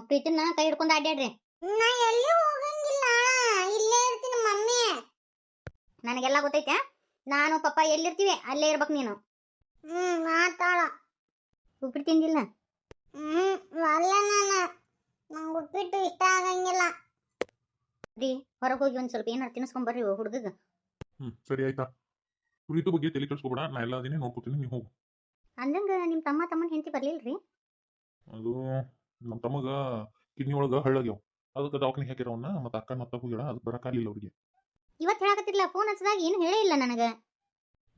ಪ್ರೀತಿನ ಕೈ ಹಿಡ್ಕೊಂಡು ಅಡ್ಡಾಡ್ರಿ ನಾ ಎಲ್ಲಿ ಹೋಗಂಗಿಲ್ಲ ಇಲ್ಲೇ ಇರ್ತೀನಿ ಮಮ್ಮಿ. ನನಗೆಲ್ಲ ಗೊತ್ತೈತೆ. ನಾನು ಪಪ್ಪ ಎಲ್ಲಿರ್ತೀವಿ ಅಲ್ಲೇ ಇರ್ಬೇಕು ನೀನು. ಹ್ಮ್ ಮಾತಾಳ ಉಪ್ಪಿಟ್ಟು ತಿಂದಿಲ್ಲ? ಹ್ಮ್ ಅಲ್ಲ ನಾನು. ನಂಗೆ ಉಪ್ಪಿಟ್ಟು ಇಷ್ಟ ಆಗಂಗಿಲ್ಲ. ರೀ ಹೊರಗೆ ಹೋಗಿ ಒಂದು ಸ್ವಲ್ಪ ಏನಾರು ತಿನ್ನಿಸ್ಕೊಂಬರ್ರಿ ಹುಡುಗಗೆ. ಹ್ಮ್ ಸರಿ ಆಯ್ತಾ. ಪ್ರೀತು ಬಗ್ಗೆ ತಲೆ ಕೆಡಿಸ್ಕೊಬೇಡ. ನಾ ಎಲ್ಲ ಅದನ್ನೇ ನೋಡ್ಕೊತೀನಿ ನೀವು ಹೋಗು. ಅಂದಂಗ ನಿಮ್ಮ ತಮ್ಮ ತಮ್ಮನ ಹೆಂಡತಿ ರೀ ಅದು ನಮ್ಮ ತಮ್ಮಗ ಕಿಡ್ನಿ ಒಳಗ ಹಳ್ಳಗ್ಯಾವ ಅದಕ್ಕೆ ದವಾಖಾನೆ ಹಾಕಿರೋನ್ನ ಮತ್ತೆ ಅಕ್ಕ ಮತ್ತೆ ಹೋಗ್ಯಾಳ ಅದು ಬರಕಾಗಲಿಲ್ಲ ಅವ್ರಿಗೆ. ಇವತ್ತು ಹೇಳಕತ್ತಿಲ್ಲ ಫೋನ್ ಹಚ್ಚಿದಾಗ ಏನು ಹೇಳೇ ಇಲ್ಲ ನನಗೆ.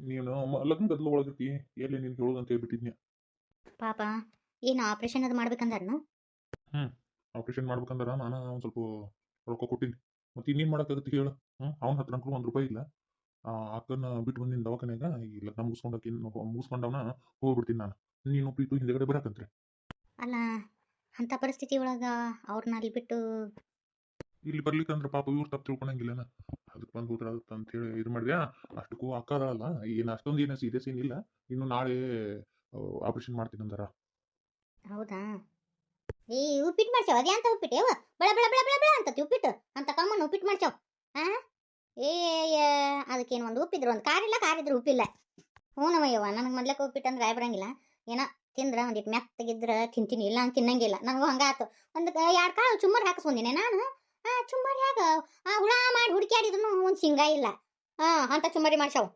ನೀನು ಮ- ಲಗ್ನ ಗದ್ಲ ಒಳಗತಿ ಎಲ್ಲಿ ನೀನು ಹೇಳೋದು ಅಂತ ಹೇಳ್ಬಿಟ್ಟಿದ್ನಿ ಪಾಪ ಏನು ಆಪರೇಷನ್ ಅದು ಮಾಡ್ಬೇಕಂದಾರನು? ಆಪರೇಷನ್ ಮಾಡ್ಬೇಕಂದ್ರೆ ನಾನು ಒಂದು ಸ್ವಲ್ಪ ರೊಕ್ಕ ಕೊಟ್ಟಿನಿ. ಮತ್ತೆ ಇನ್ನೇನು ಮಾಡೋಕ್ಕಾಗತ್ತೆ ಹೇಳು. ಹ್ಞೂ ಅವ್ನ ಹತ್ರ ಅಂಕರು ಒಂದು ರೂಪಾಯಿ ಇಲ್ಲ. ಅಕ್ಕನ ಬಿಟ್ಟು ಬಂದಿನ ದವಾಖಾನೆಗ ಈ ಲಗ್ನ ಮುಗಿಸ್ಕೊಂಡಕ್ಕೆ ಮುಗಿಸ್ಕೊಂಡವನ ಹೋಗ್ಬಿಡ್ತೀನಿ ನಾನು. ನೀನು ಪ್ರೀತು ಹಿಂದೆಗಡೆ ಬರಕಂತ್ರಿ. ಅಲ್ಲ ಅಂಥ ಪರಿಸ್ಥಿತಿ ಒಳಗೆ ಅವ್ರನ್ನ ಅಲ್ಲಿ ಬಿಟ್ಟು ಇಲ್ಲಿ ಬರ್ಲಿಕ್ಕಂದ್ರೆ ಪಾಪ ಇವ್ರು ತಪ್ಪು ತಿಳ್ಕೊಳಂಗಿಲ್ಲನ? ಅದಕ್ಕೆ ಬಂದು ಹೋದ್ರ ಅಂತ ಹೇಳಿ ಇದು ಮಾಡಿದ್ಯಾ ಅಷ್ಟಕ್ಕೂ ಅಕ್ಕ ಅಲ್ಲ ಏನು ಅಷ್ಟೊಂದು ಏನು ಸೀರಿಯಸ್ ಏನಿಲ್ಲ ಇನ್ನು ನಾಳೆ ಆಪರೇಷನ್ ಮಾಡ್ತೀನಿ ಅಂದಾರ. ಹೌದಾ? ಏ ಉಪ್ಪಿಟ್ಟು ಮಾಡ್ಸ್ಯಾವ? ಅದೇ ಅಂತ ಉಪ್ಪಿಟ್ಟು? ಯಾವ ಬಳ ಬಳ ಬಳ ಬಳ ಬಳ ಅಂತ ಉಪ್ಪಿಟ್ಟು? ಅಂತ ಕಮ್ಮನ್ನು ಉಪ್ಪಿಟ್ಟು ಮಾಡ್ಸ್ಯಾವ? ಹಾ ಏ ಅದಕ್ಕೇನು ಒಂದು ಉಪ್ಪಿದ್ರು ಒಂದು ಕಾರಿಲ್ಲ ಕಾರಿದ್ರು ಉಪ್ಪಿಲ್ಲ. ಹ್ಞೂ ಯವ್ವ ನನಗೆ ಮೊದ್ಲಕ್ಕೆ ಉಪ್ಪಿಟ್ಟು ಅಂದ್ರೆ ಆಯ್ ಬರಂಗಿಲ್ಲ. ಏನೋ ತಿಂದ್ರೆ ಒಂದಿಟ್ಟು ಮೆತ್ತಗಿದ್ರೆ ತಿಂತೀನಿ, ಇಲ್ಲ ಅಂತ ತಿನ್ನಂಗಿಲ್ಲ. ನನಗೂ ಹಂಗಾತು. ಒಂದ್ ಎರಡು ಕಾಳು ಚುಮ್ಮರ್ ಹಾಕಿಸ್ಕೊಂಡಿನಿ ನಾನು. ಆ, ಚುಮ್ಮರಿ ಹ್ಯಾಗ ಆ, ಹುಳ ಮಾಡಿ ಹುಡುಕ್ಯಾಡಿದ್ರು ಒಂದು ಸಿಂಗ ಇಲ್ಲ. ಹಾ ಅಂತ ಚುಮ್ಮರಿ ಮಾಡ್ಸವ್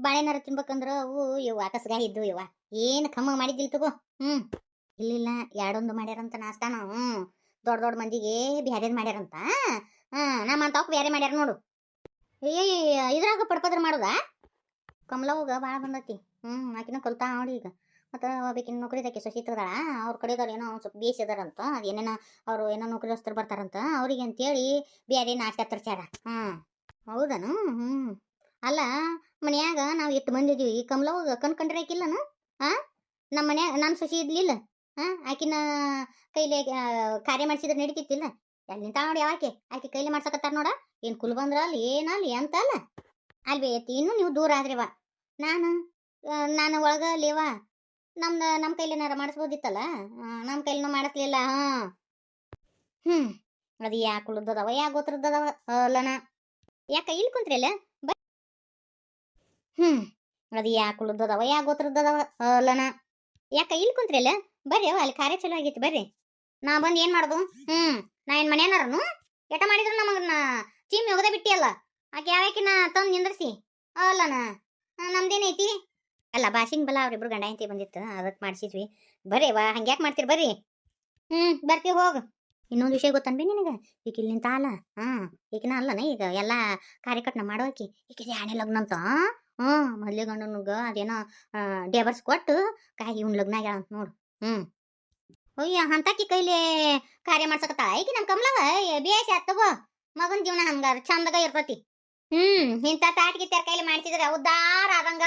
ಬಾಳೆನಾರ ತಿನ್ಬೇಕಂದ್ರೆ ಅವು ಇವು ಅಕಸ್ಗಾಯಿ ಇದ್ದು ಇವ ಏನು ಕಮ್ಮ ಮಾಡಿದ್ದಿಲ್ಲ ತಗೋ. ಹ್ಞೂ ಇಲ್ಲಿಲ್ಲ ಎರಡೊಂದು ಮಾಡ್ಯಾರಂತ ನಾಷ್ಟಾನ. ಹ್ಞೂ ದೊಡ್ಡ ದೊಡ್ಡ ಮಂದಿಗೆ ಬ್ಯಾರೇದು ಮಾಡ್ಯಾರಂತ. ಹಾಂ ನಮ್ಮ ಅಂತವಕ್ಕೆ ಬೇರೆ ಮಾಡ್ಯಾರ ನೋಡು. ಏಯ್ ಇದ್ರಾಗ ಪಡ್ಪದ್ರ ಮಾಡೋದಾ? ಹೋಗ ಭಾಳ ಬಂದತಿ. ಹ್ಞೂ ಆಕಿನ ಕಲ್ತಾ ನೋಡಿ ಈಗ. ಮತ್ತು ಒಬ್ಬಾಕಿನ ನೌಕರಿದಾಕಿ ಸಸಿ ತೆಗ್ದಾಳ ಅವ್ರ ಕಡೆದವ್ರು ಏನೋ ಸ್ವಲ್ಪ ಅದು ಏನೇನೋ ಅವರು ಏನೋ ನೌಕರಿ ಹೊಸ್ತರು ಬರ್ತಾರಂತ, ಅವ್ರಿಗೆ ಅಂತೇಳಿ ಬೇರೆ ನಾಷ್ಟ ತರ್ಸ್ಯಾರ. ಹಾಂ, ಹೌದನು? ಹ್ಞೂ ಅಲ್ಲ, ಮನ್ಯಾಗ ನಾವು ಎಷ್ಟು ಮಂದಿ ಇದೀವಿ, ಈ ಕಮಲವಾಗ ಕಣ್ಕಂಡ್ರೆ ಆಕಿಲ್ಲನ ಹಾಂ ನಮ್ಮ ಮನ್ಯಾಗ ನನ್ನ ಸಸಿ ಇದ್ಲಿಲ್ಲ ಹಾಂ ಆಕಿನ ಕೈಲಿ ಕಾರ್ಯ ಮಾಡಿಸಿದ್ರೆ ನಡೀತಿತ್ತಿಲ್ಲ. ಎಲ್ಲಿ ನಿಂತ ನೋಡಿ ಯಾಕೆ ಆಕೆ ಕೈಲಿ ಮಾಡ್ಸಕತ್ತಾರ ನೋಡ, ಏನು ಕುಲ್ ಬಂದ್ರ ಅಲ್ಲಿ ಏನಲ್ಲಿ ಅಂತ ಅಲ್ಲ. ಅಲ್ಲಿ ಇನ್ನೂ ನೀವು ದೂರ ಆದ್ರಿವ ನಾನು ನಾನು ಒಳಗೆ ಲೇವ ನಮ್ದು ನಮ್ಮ ಕೈಲಿ ಏನಾರ ಮಾಡಿಸ್ಬೋದಿತ್ತಲ್ಲ? ನಮ್ಮ ಕೈಲಿನ ಮಾಡಿಸ್ಲಿಲ್ಲ, ಹಾಂ. ಹ್ಞೂ ಅದು ಯಾಕೆ ಉಳ್ದದವ, ಯಾಕೆ ಗೊತ್ತಿರದವ ಅಲ್ಲನ ಯಾಕ, ಇಲ್ಲಿ ಕುಂತ್ರಿಲ್ಲ ಬ ಹ್ಞೂ ಅದು ಯಾಕೆ ಉಳ್ದದವ, ಯಾಕೆ ಗೊತ್ತಿರದವ ಅಲ್ಲನ ಯಾಕ, ಇಲ್ಲಿ ಕುಂತ್ರಿಲ್ಲ ಬರ್ರಿ ಅವ ಅಲ್ಲಿ ಕಾರ್ಯ ಚಲೋ ಆಗೈತಿ, ಬರ್ರಿ. ನಾ ಬಂದು ಏನ್ ಮಾಡೋದು? ಹ್ಮ್, ನಾ ಏನ್ ಮನೆಯನಾರನು ಎಟ ಮಾಡಿದ್ರು ನಮಗನ್ನ ಚೀಮ್ ಬಿಟ್ಟಿ ಬಿಟ್ಟಿಯಲ್ಲ? ಆಕೆ ಯಾವ್ಯಾಕಿನ ತಂದು ನಿಂದ್ರಿಸಿ? ಅಲ್ಲನ ನಮ್ದೇನೈತಿ ಅಲ್ಲ ಭಾಷಿಂಗ್ ಬಲ ಅವ್ರಿಬ್ರು ಗಂಡ ಹೆಂಡತಿ ಬಂದಿತ್ತು ಅದಕ್ಕೆ ಮಾಡಿಸಿದ್ವಿ. ಬರ್ರಿ ವಾ ಹಂಗ್ಯಾಕ್ ಮಾಡ್ತೀರಿ ಬರ್ರಿ. ಹ್ಮ್, ಬರ್ತೀವಿ ಹೋಗ. ಇನ್ನೊಂದು ವಿಷಯ ಗೊತ್ತನ್ಬಿ ನಿನಗೆ? ಈಗ ಇಲ್ಲಿ ನಿಂತ ಅಲ್ಲ ಹಾ ಈಗಿನ ಅಲ್ಲನ ಈಗ ಎಲ್ಲ ಕಾರ್ಯಕಟ್ನ ಮಾಡೋಕಿ ಈಗ ಯಾಣೆ ಲಗ್ನ ಅಂತ ಹ್ಞೂ ಮೊದಲೇ ಗಂಡನಿಗೆ ಅದೇನೋ ಡೇಬರ್ಸ್ ಕೊಟ್ಟು ಕಾಯಿ ಇವ್ನ ಲಗ್ನ ಆಗ್ಯಾಳ ಅಂತ ನೋಡು, ಹ್ಮ್. ಅಯ್ಯ, ಅಂತಕಿ ಕೈಲಿ ಕಾರ್ಯ ಮಾಡ್ಸಕತ್ತ ಐಕಿ ನಮ್ಮ ಕಮಲವ? ಬೇಸ್ ತಗೋ. ಮಗನ್ ಜೀವನ ಹಂಗಾರ, ಚಂದಗ ಇರ್ತತಿ. ಹ್ಮ್ ಇಂಥ ತಾಟ್ ತೆರ ಕೈಲಿ ಮಾಡ್ತಿದ್ರೆ ಉದ್ದಾರ ಆದಂಗ.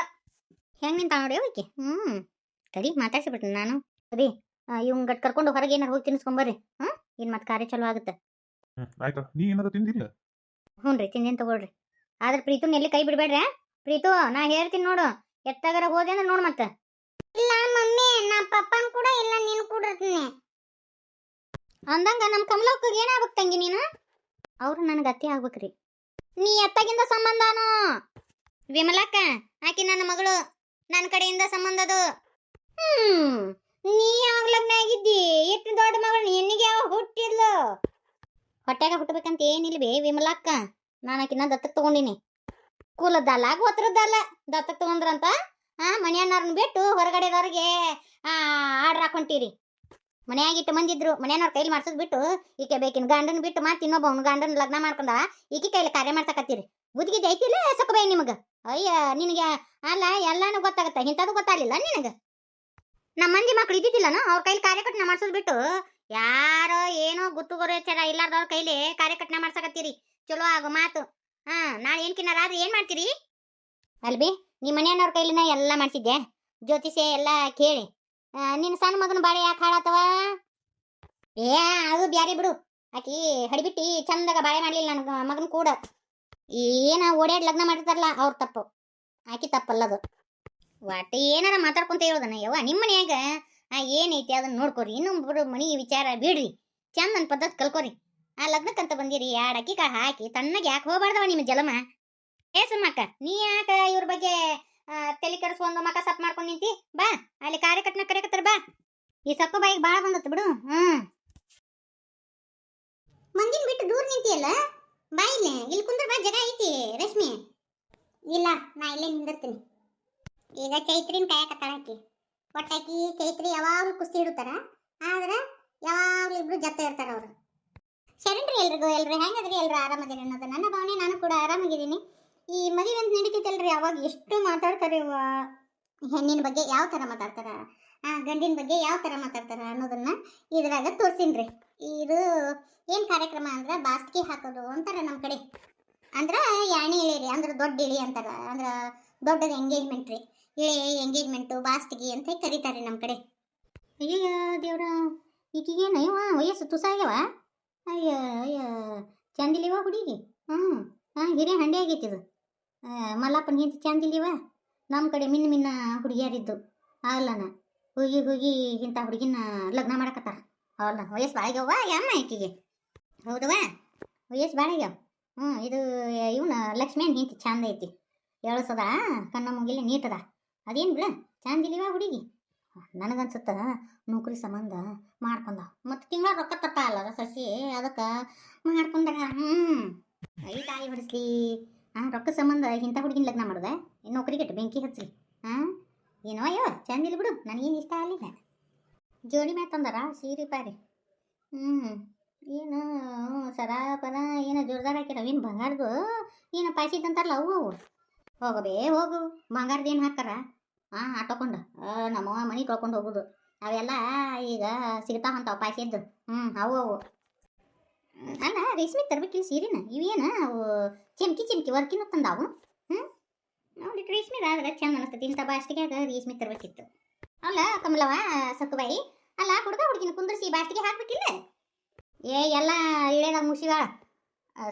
ಹೆಂಗ್ ನಿಂತ ನೋಡಿ ಹ್ಞೂ ಹ್ಮ್ ತಡಿ ಬಿಡ್ತೀನಿ ನಾನು. ಸರಿ ಇವಂಗ್ ಗಟ್ ಕರ್ಕೊಂಡು ಹೊರಗೆ ಏನಾರು ಹೋಗಿ ತಿನ್ಸ್ಕೊಂಬರ್ರಿ ಹ್ಞೂ ಇನ್ ಮತ್ತೆ ಕಾರ್ಯ ಚಲೋ ಆಗುತ್ತೆ. ಆಯ್ತಾ. ನೀ ಏನಾರ ತಿಂದಿಲ್ಲ ಹ್ಞೂ ರೀ ತಿಂದೇನ್ ತಗೊಳ್ರಿ. ಆದ್ರೆ ಪ್ರೀತು ಎಲ್ಲಿ ಕೈ ಬಿಡಬೇಡ್ರಿ ಪ್ರೀತು ನಾ ಹೇಳ್ತೀನಿ ನೋಡು ಎತ್ತಾಗರ ಹೋದೆ ಅಂದ್ರೆ ನೋಡು ಮತ್ತೆ. ಇಲ್ಲ ಮಮ್ಮಿ ನಾ ಪಪ್ಪನ್ ಕೂಡ ಇಲ್ಲ ನೀನು ಕೂಡ ಇರ್ತೀನಿ ಅಂದಂಗ ನಮ್ಮ ಕಮಲಕ್ಕ ಏನಾಗ್ಬೇಕು ತಂಗಿ ನೀನು? ಅವ್ರು ನನಗೆ ಅತ್ತೆ ಆಗ್ಬೇಕ್ರಿ ನೀ ಎತ್ತಾಗಿಂದ ಸಂಬಂಧನೋ? ವಿಮಲಕ್ಕ ಆಕಿ ನನ್ನ ಮಗಳು. ನನ್ನ ಕಡೆಯಿಂದ ಸಂಬಂಧ ಅದು ಹ್ಮ್, ನೀ ಯಾವಾಗ ಲಗ್ನ ಆಗಿದ್ದಿ? ಎಷ್ಟು ದೊಡ್ಡ ಮಗಳು, ನಿನಗೆ ಯಾವಾಗ ಹುಟ್ಟಿದ್ಲು? ಹೊಟ್ಟೆಗ ಹುಟ್ಟಬೇಕಂತ ಏನಿಲ್ವೇ ವಿಮಲಕ್ಕ? ನಾನು ಆಕಿನ ದತ್ತಕ್ ತಗೊಂಡಿನಿ. ಕೂಲದ್ದಲ್ಲ ಗೋತ್ರದ್ದಲ್ಲ ದತ್ತಕ್ ತಗೊಂಡ್ರಂತ? ಆ ಮನೆಯನ್ನಾರನ್ನ ಬಿಟ್ಟು ಹೊರಗಡೆದವ್ರಿಗೆ ಆರ್ಡರ್ ಹಾಕೊಂತೀರಿ ಮನೆಯಾಗಿಟ್ಟು ಮಂದಿದ್ರು, ಮನೆಯವ್ರ ಕೈಲಿ ಮಾಡ್ಸೋದ್ ಬಿಟ್ಟು, ಈಕೆ ಬೇಕಿನ ಗಂಡನ್ ಬಿಟ್ಟು ಮತ್ತೆ ಇನ್ನೊಬ್ಬ ಅವ್ನ ಗಂಡನ ಲಗ್ನ ಮಾಡ್ಕೊಂಡ ಈಕೆ ಕೈಲಿ ಕಾರ್ಯ ಮಾಡ್ಸಕತ್ತೀರಿ. ಬುದ್ಧಿಗೆ ಐತಿಲ್ಲ ಸೊಕ್ಕಬೇ ನಿಮಗ? ಅಯ್ಯ, ನಿನಗೆ ಅಲ್ಲ, ಎಲ್ಲಾನು ಗೊತ್ತಾಗತ್ತ, ಇಂಥದ್ದು ಗೊತ್ತಾಗಲಿಲ್ಲ ನಿನಗ? ನಮ್ಮ ಮಂದಿ ಮಕ್ಳು ಇದ್ದಿದ್ದಿಲ್ಲನ, ಅವ್ರ ಕೈಲಿ ಕಾರ್ಯಕಟ್ನ ಮಾಡ್ಸೋದ್ ಬಿಟ್ಟು ಯಾರೋ ಏನೋ ಗುತ್ತು ಗೊರೇಚರ ಇಲ್ಲಾರ್ದವ್ರ ಕೈಲಿ ಕಾರ್ಯಕಟ್ನ ಮಾಡ್ಸಕತ್ತೀರಿ. ಚಲೋ ಆಗೋ ಮಾತು. ಹಾ, ನಾಳೆ ಏನು ಕಿನ್ನಾರ ಆದ್ರೆ ಏನ್ ಮಾಡ್ತೀರಿ? ಅಲ್ಬಿ ನಿಮ್ಮ ಮನೆಯವ್ರ ಕೈಲಿನ ಎಲ್ಲ ಮಾಡ್ಸಿದ್ದೆ ಜ್ಯೋತಿಷೆ ಎಲ್ಲ ಕೇಳಿ. ನಿನ್ನ ಸಣ್ಣ ಮಗನ ಬಾಳೆ ಯಾಕೆ ಹಾಳಾತವ? ಏ, ಅದು ಬ್ಯಾರೆ ಬಿಡು. ಆಕಿ ಹಡಿಬಿಟ್ಟಿ ಚಂದಾಗ ಬಾಳೆ ಮಾಡ್ಲಿಲ್ಲ ನನ್ನ ಮಗನ ಕೂಡ. ಏನ ಓಡ್ಯಾಡ್ ಲಗ್ನ ಮಾಡಿರ್ತಾರಲ್ಲ ಅವ್ರ ತಪ್ಪು. ಆಕಿ ತಪ್ಪಲ್ಲದು. ಒಟ್ಟು ಏನಾರ ಮಾತಾಡ್ಕೊಂತ ಹೇಳೋದನ್ನ ಯವ್ವ? ನಿಮ್ಮ ಮನ್ಯಾಗ ಆ ಏನೈತಿ ಅದನ್ನ ನೋಡ್ಕೊರಿ. ಇನ್ನೊಬ್ಬರು ಮನಿ ವಿಚಾರ ಬಿಡ್ರಿ. ಚಂದನ್ ಪದ್ಧತಿ ಕಲ್ಕೋರಿ. ಆ ಲಗ್ನಕ್ಕಂತ ಬಂದಿರಿ. ಎರಡು ಅಕ್ಕಿ ಕಾಳು ಹಾಕಿ ತಣ್ಣಗೆ ಯಾಕೆ ಹೋಗ್ಬಾರ್ದವ ನಿಮ್ಮ ಜಲಮ? ಏ ಸುಮ್ಮಕ್ಕ ನೀ ಯಾಕ ಇವ್ರ ಬಗ್ಗೆ ತಲೆ ಕೆಡಿಸ್ಕೊಂಡು ಮಕ ಸಪ್ ಮಾಡ್ಕೊಂಡು ನಿಂತಿ? ಬಾ, ಅಲ್ಲಿ ಕಾರ್ಯಕರ್ತನ ಕರೆಕತ್ತಾರ ಬಾ. ಈ ಸಕ್ಕು ಬಾಯಿಗೆ ಬಾಳ ಬಂದತ್ತು ಬಿಡು. ಹ್ಞೂ ಮಂದಿನ ಬಿಟ್ಟು ದೂರ ನಿಂತಿಯಲ್ಲ? ಬಾ ಇಲ್ಲಿ ಇಲ್ಲಿ ಕುಂದ್ರ ಬಾ, ಜಾಗ ಐತಿ, ರಶ್ಮಿ. ಇಲ್ಲ, ನಾ ಇಲ್ಲೇ ನಿಂದಿರ್ತೀನಿ. ಈಗ ಚೈತ್ರಿನ ಕಾಯಕತ್ತಾಳ ಆಕಿ. ಒಟ್ಟಾಕಿ ಚೈತ್ರಿ ಯಾವಾಗ್ಲೂ ಕುಸ್ತಿ ಇಡ್ತಾರ ಆದ್ರೆ ಯಾವಾಗಲೂ ಇಬ್ರು ಜತ್ತ ಇರ್ತಾರ ಅವ್ರು. ಶರಣ್ರಿ ಎಲ್ರಿಗೂ, ಎಲ್ರು ಹೆಂಗದ್ರಿ ಎಲ್ರು ಆರಾಮದಿರಿ ಅನ್ನೋದು ನನ್ನ ಭಾವನೆ, ನಾನು ಕೂಡ ಆರಾಮಾಗಿದ್ದೀನಿ. ಈ ಮದುವೆ ಅಂತ ನಡೀತೈತಲ್ರಿ ಅವಾಗ ಎಷ್ಟು ಮಾತಾಡ್ತಾರೆ ಹೆಣ್ಣಿನ ಬಗ್ಗೆ ಯಾವ ಥರ ಮಾತಾಡ್ತಾರ? ಗಂಡಿನ ಬಗ್ಗೆ ಯಾವ ಥರ ಮಾತಾಡ್ತಾರ ಅನ್ನೋದನ್ನ ಇದ್ರಾಗ ತೋರ್ಸಿನ್ರಿ. ಇದು ಏನು ಕಾರ್ಯಕ್ರಮ ಅಂದ್ರೆ ಬಾಸ್ಕಿ ಹಾಕೋದು ಅಂತಾರೆ ನಮ್ಮ ಕಡೆ. ಅಂದ್ರೆ ಯಾಣಿ ಇಳಿರಿ ಅಂದ್ರೆ ದೊಡ್ಡ ಇಳಿ ಅಂತಾರೆ ಅಂದ್ರೆ ದೊಡ್ಡದ ಎಂಗೇಜ್ಮೆಂಟ್ ರೀ. ಇಳಿ ಎಂಗೇಜ್ಮೆಂಟು ಬಾಸ್ತಿಗೆ ಅಂತ ಕರೀತಾರೆ ನಮ್ಮ ಕಡೆ. ಅಯ್ಯಯ್ಯ ದೇವ್ರ ಈಕಿಗೇನು ಅಯ್ಯವ ವಯಸ್ಸು ತುಸಾಗ್ಯವ ಅಯ್ಯ ಅಯ್ಯ ಚಂದಿಲಿವ ಹುಡುಗಿ? ಹ್ಞೂ ಹಾಂ ಹಿರಿಯ ಹಂಡೆ ಆಗೈತಿ ಇದು. ಆ, ಮಲ್ಲಪ್ಪನ ಹಿಂದೆ ಚಂದಿಲಿವ ನಮ್ಮ ಕಡೆ ಮಿನ್ನ ಮಿನ್ನ ಹುಡುಗಿಯರಿದ್ದು ಅಲ್ಲನ ಹೋಗಿ ಹೋಗಿ ಇಂಥ ಹುಡುಗಿನ ಲಗ್ನ ಮಾಡಕತ್ತಾರ. ಅವಲ್ಲ ವಯಸ್ಸು ಬಾಯಿಗೆ ಯಮ್ಮ ಈಕಿಗೆ. ಹೌದವ ಎಷ್ಟು ಭಾಳ ಆಗ್ಯಾವ. ಹ್ಞೂ, ಇದು ಇವನ ಲಕ್ಷ್ಮೀನ್ ಹಿಂತಿ ಚಂದ ಐತಿ. ಎಳಸದ ಕಣ್ಣ ಮುಗಿಲಿ ನೀಟದ. ಅದೇನು ಬಿಡ ಚಂದಿಲಿವ ಹುಡುಗಿ. ನನಗನ್ಸುತ್ತ ನೌಕರಿ ಸಂಬಂಧ ಮಾಡ್ಕೊಂಡ. ಮತ್ತು ತಿಂಗಳ ರೊಕ್ಕ ತಪ್ಪ ಅಲ್ಲ ಸಸಿ, ಅದಕ್ಕೆ ಮಾಡ್ಕೊಂಡಾಗ ಹ್ಞೂ ಐ ತಾಯಿ ಹೊಡಿಸ್ಲಿ. ಹಾಂ ರೊಕ್ಕ ಸಂಬಂಧ ಇಂಥ ಹುಡುಗಿನ ಲಗ್ನ ಮಾಡ್ದೆ? ನೌಕರಿ ಕೆಟ್ಟು ಬೆಂಕಿ ಹಚ್ಚಲಿ ಹಾಂ ಏನೋ ಅಯ್ಯೋ ಚಂದಿಲ್ಲ ಬಿಡು, ನನಗೇನು ಇಷ್ಟ ಆಗಲಿಲ್ಲ. ಜೋಡಿ ಮ್ಯಾತಂದಾರ ಸೀರೆ ಪಾರಿ. ಹ್ಞೂ ಏನು ಸರ ಪರ ಏನು ಜೋರ್ದಾರ ಹಾಕ್ಯಾರ ಏನು ಬಂಗಾರದು? ಏನು ಪಾಯ್ಸಿದ್ ಅಂತಾರಲ್ಲ ಅವು ಹೋಗಬೇ, ಹೋಗು. ಬಂಗಾರದ ಏನು ಹಾಕ್ತಾರ ಹಾಂ ಆಟೋಕೊಂಡು ನಮ್ಮವ್ವ ಮನೆ ತೊಳ್ಕೊಂಡು ಹೋಗುದು. ಅವೆಲ್ಲ ಈಗ ಸಿಗ್ತಾವಂತಾವ ಪಾಯ್ಸಿದ್ದು. ಹ್ಞೂ ಅವು ಅವು ಅಲ್ಲ ರೇಷ್ಮೆ ತರ್ಬೇಕಿಲ್ಲ ಸೀರೆನ? ಇವೇನು? ಅವು ಚಿಮ್ಕಿ ಚಿಮ್ಕಿ ವರ್ಕಿನ ತಂದಾವು? ಹ್ಞೂ ನೋಡಿ ರೇಷ್ಮೆ ಆದ್ರೆ ಚಂದ ಅನಿಸ್ತೈತಿ. ಇಂಥ ಬಾಸ್ಟಿಗ್ಯಾಗ ರೇಷ್ಮೆ ತರ್ಬೇಕಿತ್ತು. ಅಲ್ಲ ಕಮಲವ ಸಕ್ಕುಬಾಯಿ, ಅಲ್ಲ ಹುಡುಗ ಹುಡುಗಿನ ಕುಂದ್ರಿಸಿ ಬಾಸ್ಟಿಗೆ ಹಾಕ್ಬೇಕಿಲ್ಲ? ಏ, ಎಲ್ಲ ಇಳೆದಾಗ ಮುಗಿಸಿದಾಳ?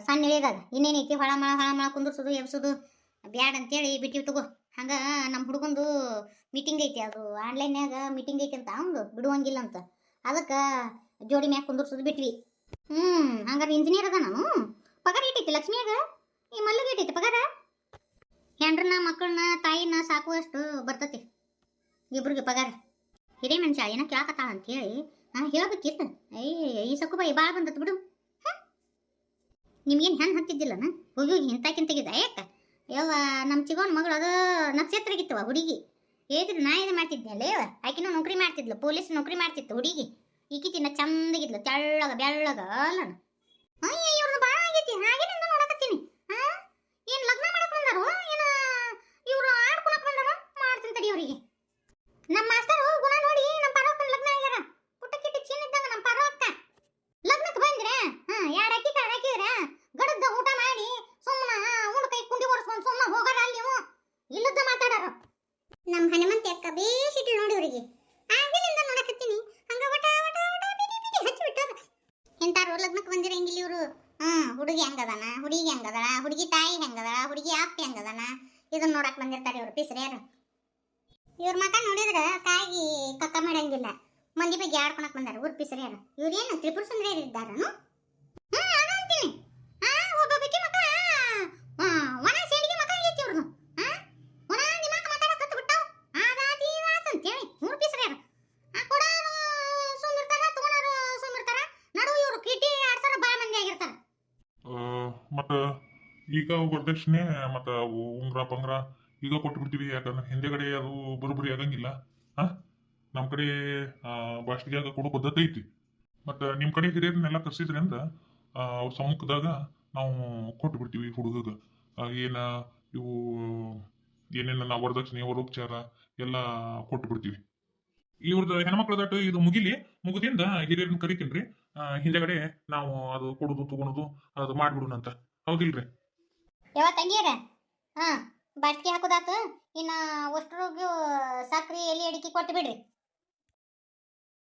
ಸಣ್ಣ ಇಳೆದಾಗ ಇನ್ನೇನೈತಿ ಹೊಳ ಮಳ ಹೊಳ ಮಳ ಕುಂದ್ರಿಸೋದು, ಎಬ್ಸೋದು. ಬ್ಯಾಡ್ ಅಂತೇಳಿ ಬಿಟ್ಟಿವಿ ತಗೋ ಹಂಗೆ ನಮ್ಮ ಹುಡುಗಂದು ಮೀಟಿಂಗ್ ಐತಿ. ಅದು ಆನ್ಲೈನ್ಯಾಗ ಮೀಟಿಂಗ್ ಐತಿ ಅಂತ ಅವ್ನು ಬಿಡುವಂಗಿಲ್ಲ ಅಂತ. ಅದಕ್ಕೆ ಜೋಡಿ ಮ್ಯಾಗ ಕುಂದರ್ಸೋದು ಬಿಟ್ವಿ. ಹ್ಞೂ ಹಂಗಾರೆ ಇಂಜಿನಿಯರ್ ಅದ ನಾನು. ಪಗಾರ ಇಟ್ಟೈತಿ ಲಕ್ಷ್ಮಿಯಾಗ ಈ ಮಲ್ಲಿಗೆ ಇಟ್ಟೈತಿ ಪಗಾರ? ಹೆಂಡ್ರನ್ನ ಮಕ್ಕಳನ್ನ ತಾಯಿನ ಸಾಕುವಷ್ಟು ಬರ್ತತಿ ಇಬ್ರಿಗೆ ಪಗಾರ. ಹಿರೇ ಮನುಷ್ಯ ಏನೋ ಕೇಳಕತ್ತಾಳ ಅಂತೇಳಿ ಹಾಂ ಹೇಳ್ಬೇಕಿತ್ತು ಏಯ್ ಈ ಸಕ್ಕು ಬಾಯಿ ಭಾಳ ಬಂದತ್ ಬಿಡು. ನಿಮ್ಗೇನು ಹೆಣ್ಣು ಹತ್ತಿದ್ದಿಲ್ಲನ? ಹೋಗಿ ಹೋಗಿ ಇಂತಾಕಿಂತ ತೆಗೆದ. ಯಾಕ ಯವ್ವ ನಮ್ಮ ಚಿಗೋನ್ ಮಗಳು ಅದು ನಕ್ಷತ್ರಗಿತ್ತವ ಹುಡುಗಿ. ಏದ್ರಿ ನಾ ಇದು ಮಾಡ್ತಿದ್ನಲ್ಲ ಯವ್ವ. ಆಕಿನೂ ನೌಕರಿ ಮಾಡ್ತಿದ್ಲು, ಪೊಲೀಸ್ ನೌಕರಿ ಮಾಡ್ತಿತ್ತು ಹುಡುಗಿ. ಈಕಿತಿನ ಚಂದಗಿದ್ಲು, ತೆಳ್ಳಗ, ಬೆಳ್ಳಗ ಅಲ್ಲನ. ಎಂತಾರು ಲಗ್ನಕ್ಕೆ ಬಂದಿರಂಗಿಲ್ಲ ಇವರು? ಹಾ ಹುಡುಗಿ ಹೆಂಗದನ? ಹುಡುಗಿ ಹೆಂಗದಳ? ಹುಡುಗಿ ತಾಯಿ ಹೆಂಗದಳ? ಹುಡುಗಿ ಅಪ್ಪಿ ಹೆಂಗದನ? ಇದನ್ನ ನೋಡಕ್ ಬಂದಿರ್ತಾರೆ ಇವ್ರು ಪಿಸ್ರಿಯರು ಇವ್ರ ಮಕ ನೋಡಿದ್ರೆ ಕಾಯಿ ಕಕ್ಕ ಮಾಡಂಗಿಲ್ಲ. ಮಂದಿ ಬಗ್ಗೆ ಆಡ್ಕೊಳಕ್ ಬಂದಾರ ಊರ್ ಪಿಸ್ರಿಯರು ಇವ್ರೇನು ತ್ರಿಪುರ ಸುಂದರಿಯರು ಇದ್ದಾರನು ಹ್ಮ್ ಅದ ಅಂತೀನಿ ಆ ಒಬ್ಬೊಬ್ಬಕಿ ಮಕ ಆ, ಒಣ ಸೇಡಿಗೆ ಮಕ ಆಗೈತಿ ಇವ್ರದ್ದು ಆ ಒಣ ದಿಮಾಕ ಮಾತಾಡಕತ್ತ ಬಿಟ್ಟಾವ್ ಆದಾತಿ ಇದಾತ್ ಅಂತೇಳಿ ಮೂರು ಪಿಸ್ರಿಯರು ಆ ಕೊಡಾರು ಸುಮ್ಮಿರ್ತಾರ ತಗೊಳಾರು ಸುಮ್ಮಿರ್ತಾರ ನಡು ಇವ್ರು ಕಿಟಿ ಆಡ್ಸಾರ ಬಾಳ ಮಂದಿ ಆಗಿರ್ತಾರ ಮತ್ತು ಈಗ ವರದಕ್ಷಿಣೆ ಮತ್ತು ಉಂಗ್ರ ಪಂಗ್ರ ಈಗ ಕೊಟ್ಟು ಬಿಡ್ತೀವಿ ಯಾಕಂದ್ರೆ ಹಿಂದೆಗಡೆ ಅದು ಬರೋಬ್ಬರಿ ಆಗಂಗಿಲ್ಲ. ಹಾಂ? ನಮ್ಮ ಕಡೆ ಬಾಷ್ಟಿಗ್ಯಾಗ ಕೊಡೋ ಪದ್ಧತಿ ಐತಿ. ಮತ್ತು ನಿಮ್ಮ ಕಡೆ ಹಿರಿಯರನ್ನೆಲ್ಲ ಕರ್ಸಿದ್ರಿ ಅಂದ್ರೆ ಅವ್ರ ಸಮ್ಮುಖದಾಗ ನಾವು ಕೊಟ್ಟು ಬಿಡ್ತೀವಿ ಹುಡುಗಗ ಏನ, ಇವು, ಏನೇನ ನಾವು ವರದಕ್ಷಿಣೆ ವರೋಪಚಾರ ಎಲ್ಲ ಕೊಟ್ಟು ಬಿಡ್ತೀವಿ ಇವ್ರದ್ದು ಹೆಣ್ಮಕ್ಳದಾಟ ಇದು ಮುಗಿಲಿ, ಮುಗಿದಿಂದ ಹಿರಿಯರನ್ನ ಕರಿತೀನಿ ರೀ ಹಿಂದೆಗಡೆ ನಾವು ಅದು ಕೊಡೋದು, ತಗೊಳೋದು, ಅದು ಮಾಡ್ಬಿಡೋಣ ಅಂತ. ಹೌದಿಲ್ರಿ? ಯಾವ ತಂಗಿಯರ? ಹಾಂ ಬಾಟ್ಕಿ ಹಾಕೋದಾತು. ಇನ್ನ ಅಷ್ಟ್ರಿಗೂ ಸಕ್ರಿ ಎಲೆ ಅಡಿಕೆ ಕೊಟ್ಟು ಬಿಡ್ರಿ